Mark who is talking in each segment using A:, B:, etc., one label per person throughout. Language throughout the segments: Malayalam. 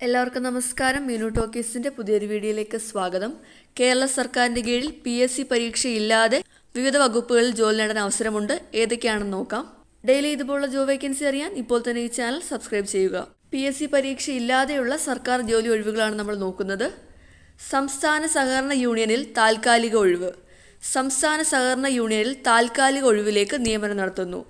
A: എല്ലാവർക്കും നമസ്കാരം. മീനു ടോക്കീസിന്റെ പുതിയൊരു വീഡിയോയിലേക്ക് സ്വാഗതം. കേരള സർക്കാരിന്റെ കീഴിൽ പി എസ് സി പരീക്ഷയില്ലാതെ വിവിധ വകുപ്പുകളിൽ ജോലി നേടാൻ അവസരമുണ്ട്. ഏതൊക്കെയാണെന്ന് നോക്കാം. ഡെയിലി ഇതുപോലുള്ള ജോബ് വേക്കൻസി അറിയാൻ ഇപ്പോൾ തന്നെ ഈ ചാനൽ സബ്സ്ക്രൈബ് ചെയ്യുക. പി എസ് സി പരീക്ഷ ഇല്ലാതെയുള്ള സർക്കാർ ജോലി ഒഴിവുകളാണ് നമ്മൾ നോക്കുന്നത്. സംസ്ഥാന സഹകരണ യൂണിയനിൽ താൽക്കാലിക ഒഴിവ്. സംസ്ഥാന സഹകരണ യൂണിയനിൽ താൽക്കാലിക ഒഴിവിലേക്ക് നിയമനം നടത്തുന്നു.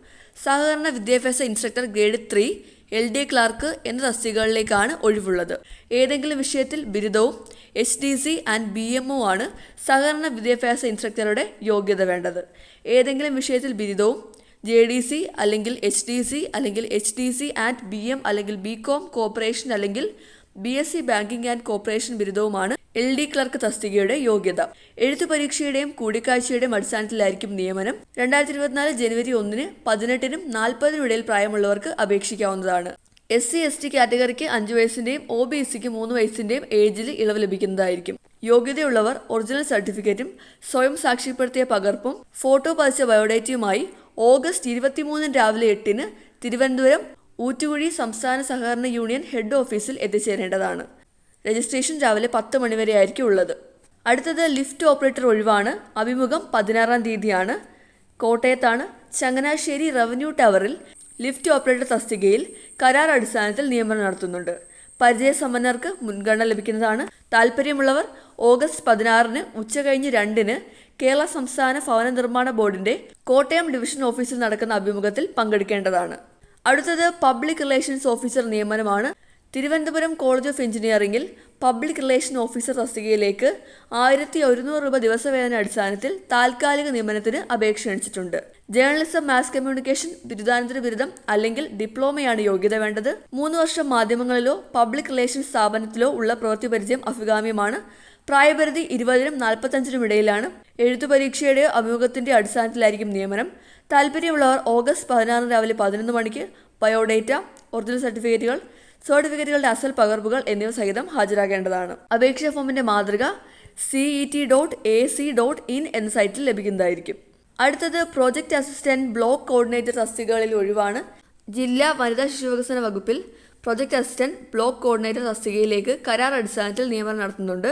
A: സഹകരണ വിദ്യാഭ്യാസ instructor grade three L D clerk എന്ന തസ്തികകളിലേക്കാണ് ഒഴിവുള്ളത്. ഏതെങ്കിലും വിഷയത്തിൽ ബിരുദവും H D C and B M O ആണ് സഹകരണ വിദ്യാഭ്യാസ ഇൻസ്ട്രക്ടറുടെ യോഗ്യത വേണ്ടത്. ഏതെങ്കിലും വിഷയത്തിൽ ബിരുദവും ജെ ഡി സി അല്ലെങ്കിൽ എച്ച് ഡി സി അല്ലെങ്കിൽ H D C and B M അല്ലെങ്കിൽ ബി കോം കോപ്പറേഷൻ അല്ലെങ്കിൽ B S C banking and cooperation ബിരുദവുമാണ് L D clerk തസ്തികയുടെ യോഗ്യത. എഴുത്തു പരീക്ഷയുടെയും കൂടിക്കാഴ്ചയുടെയും അടിസ്ഥാനത്തിലായിരിക്കും നിയമനം. രണ്ടായിരത്തി ഇരുപത്തിനാല് ജനുവരി ഒന്നിന് പതിനെട്ടിനും നാൽപ്പതിനും ഇടയിൽ പ്രായമുള്ളവർക്ക് അപേക്ഷിക്കാവുന്നതാണ്. എസ് സി എസ് ടി കാറ്റഗറിക്ക് അഞ്ച് വയസ്സിന്റെയും ഒ ബി സിക്ക് മൂന്ന് വയസ്സിന്റെയും ഏജിൽ ഇളവ് ലഭിക്കുന്നതായിരിക്കും. യോഗ്യതയുള്ളവർ ഒറിജിനൽ സർട്ടിഫിക്കറ്റും സ്വയം സാക്ഷ്യപ്പെടുത്തിയ പകർപ്പും ഫോട്ടോ പതിച്ച ബയോഡേറ്റയുമായി ഓഗസ്റ്റ് ഇരുപത്തിമൂന്നിന് രാവിലെ എട്ടിന് തിരുവനന്തപുരം ഊറ്റുകുഴി സംസ്ഥാന സഹകരണ യൂണിയൻ ഹെഡ് ഓഫീസിൽ എത്തിച്ചേരേണ്ടതാണ്. രജിസ്ട്രേഷൻ രാവിലെ പത്ത് മണിവരെ ആയിരിക്കും ഉള്ളത് അടുത്തത് ലിഫ്റ്റ് ഓപ്പറേറ്റർ ഒഴിവാണ്. അഭിമുഖം പതിനാറാം തീയതിയാണ്. കോട്ടയത്താണ് ചങ്ങനാശ്ശേരി റവന്യൂ ടവറിൽ ലിഫ്റ്റ് ഓപ്പറേറ്റർ തസ്തികയിൽ കരാർ അടിസ്ഥാനത്തിൽ നിയമനം നടത്തുന്നുണ്ട്. പരിചയസമ്പന്നർക്ക് മുൻഗണന ലഭിക്കുന്നതാണ്. താല്പര്യമുള്ളവർ ഓഗസ്റ്റ് പതിനാറിന് ഉച്ചകഴിഞ്ഞ് രണ്ടിന് കേരള സംസ്ഥാന ഭവന നിർമ്മാണ ബോർഡിന്റെ കോട്ടയം ഡിവിഷൻ ഓഫീസിൽ നടക്കുന്ന അഭിമുഖത്തിൽ പങ്കെടുക്കേണ്ടതാണ്. അടുത്തത് പബ്ലിക് റിലേഷൻസ് ഓഫീസർ നിയമനമാണ്. തിരുവനന്തപുരം കോളേജ് ഓഫ് എഞ്ചിനീയറിംഗിൽ പബ്ലിക് റിലേഷൻ ഓഫീസർ തസ്തികയിലേക്ക് ആയിരത്തി ഒരുന്നൂറ് രൂപ ദിവസവേതന അടിസ്ഥാനത്തിൽ താൽക്കാലിക നിയമനത്തിന് അപേക്ഷ ക്ഷണിച്ചിട്ടുണ്ട്. ജേർണലിസം മാസ് കമ്മ്യൂണിക്കേഷൻ ബിരുദാനന്തര ബിരുദം അല്ലെങ്കിൽ ഡിപ്ലോമയാണ് യോഗ്യത വേണ്ടത്. മൂന്ന് വർഷം മാധ്യമങ്ങളിലോ പബ്ലിക് റിലേഷൻ സ്ഥാപനത്തിലോ ഉള്ള പ്രവൃത്തി പരിചയം അഭികാമ്യമാണ്. പ്രായപരിധി ഇരുപതിനും നാൽപ്പത്തഞ്ചിനും ഇടയിലാണ്. എഴുത്തു പരീക്ഷയുടെ അഭിമുഖത്തിന്റെ അടിസ്ഥാനത്തിലായിരിക്കും നിയമനം. താല്പര്യമുള്ളവർ ഓഗസ്റ്റ് പതിനാറ് രാവിലെ പതിനൊന്ന് മണിക്ക് ബയോഡേറ്റ ഒറിജിനൽ സർട്ടിഫിക്കറ്റുകൾ സർട്ടിഫിക്കറ്റുകളുടെ അസൽ പകർപ്പുകൾ എന്നിവ സഹിതം ഹാജരാകേണ്ടതാണ്. അപേക്ഷാ ഫോമിന്റെ മാതൃക C E T dot A C dot in സൈറ്റിൽ ലഭിക്കുന്നതായിരിക്കും. അടുത്തത് പ്രോജക്റ്റ് അസിസ്റ്റന്റ് ബ്ലോക്ക് കോർഡിനേറ്റർ തസ്തികകളിൽ ഒഴിവാണ്. ജില്ലാ വനിതാ ശിശുവികസന വകുപ്പിൽ പ്രൊജക്ട് അസിസ്റ്റന്റ് ബ്ലോക്ക് കോർഡിനേറ്റർ തസ്തികയിലേക്ക് കരാർ അടിസ്ഥാനത്തിൽ നിയമനം നടത്തുന്നുണ്ട്.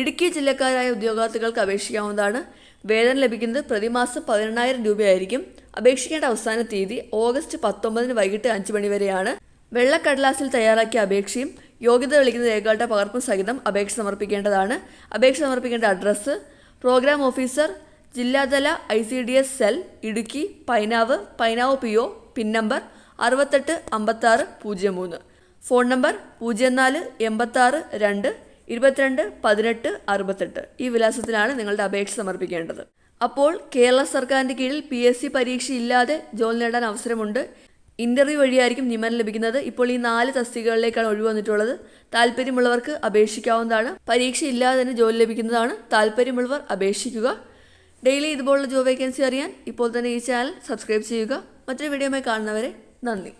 A: ഇടുക്കി ജില്ലക്കാരായ ഉദ്യോഗാർത്ഥികൾക്ക് അപേക്ഷിക്കാവുന്നതാണ്. വേതനം ലഭിക്കുന്നത് പ്രതിമാസം പതിനെണ്ണായിരം രൂപയായിരിക്കും. അപേക്ഷിക്കേണ്ട അവസാന തീയതി ഓഗസ്റ്റ് പത്തൊമ്പതിന് വൈകിട്ട് അഞ്ച് മണി വരെയാണ്. വെള്ളക്കടലാസിൽ തയ്യാറാക്കിയ അപേക്ഷയും യോഗ്യത തെളിയിക്കുന്ന രേഖകളുടെ പകർപ്പും സഹിതം അപേക്ഷ സമർപ്പിക്കേണ്ടതാണ്. അപേക്ഷ സമർപ്പിക്കേണ്ട അഡ്രസ്സ് പ്രോഗ്രാം ഓഫീസർ ജില്ലാതല I C D S cell Idukki Painavu Painavu P O pin number അറുപത്തെട്ട് അമ്പത്താറ് പൂജ്യം മൂന്ന്. ഫോൺ നമ്പർ പൂജ്യം നാല് എൺപത്താറ് രണ്ട് ഇരുപത്തിരണ്ട് പതിനെട്ട് അറുപത്തെട്ട്. ഈ വിലാസത്തിലാണ് നിങ്ങളുടെ അപേക്ഷ സമർപ്പിക്കേണ്ടത്. അപ്പോൾ കേരള സർക്കാരിന്റെ കീഴിൽ പി എസ് സി പരീക്ഷയില്ലാതെ ജോലി നേടാൻ അവസരമുണ്ട്. ഇന്റർവ്യൂ വഴിയായിരിക്കും നിയമനം ലഭിക്കുന്നത്. ഇപ്പോൾ ഈ നാല് തസ്തികകളിലേക്കാണ് ഒഴിവ് വന്നിട്ടുള്ളത്. താല്പര്യമുള്ളവർക്ക് അപേക്ഷിക്കാവുന്നതാണ്. പരീക്ഷ ഇല്ലാതെ തന്നെ ജോലി ലഭിക്കുന്നതാണ്. താല്പര്യമുള്ളവർ അപേക്ഷിക്കുക. ഡെയിലി ഇതുപോലുള്ള ജോബ് വേക്കൻസി അറിയാൻ ഇപ്പോൾ തന്നെ ഈ ചാനൽ സബ്സ്ക്രൈബ് ചെയ്യുക. മറ്റൊരു വീഡിയോയുമായി കാണുന്നവരെ നന്ദി.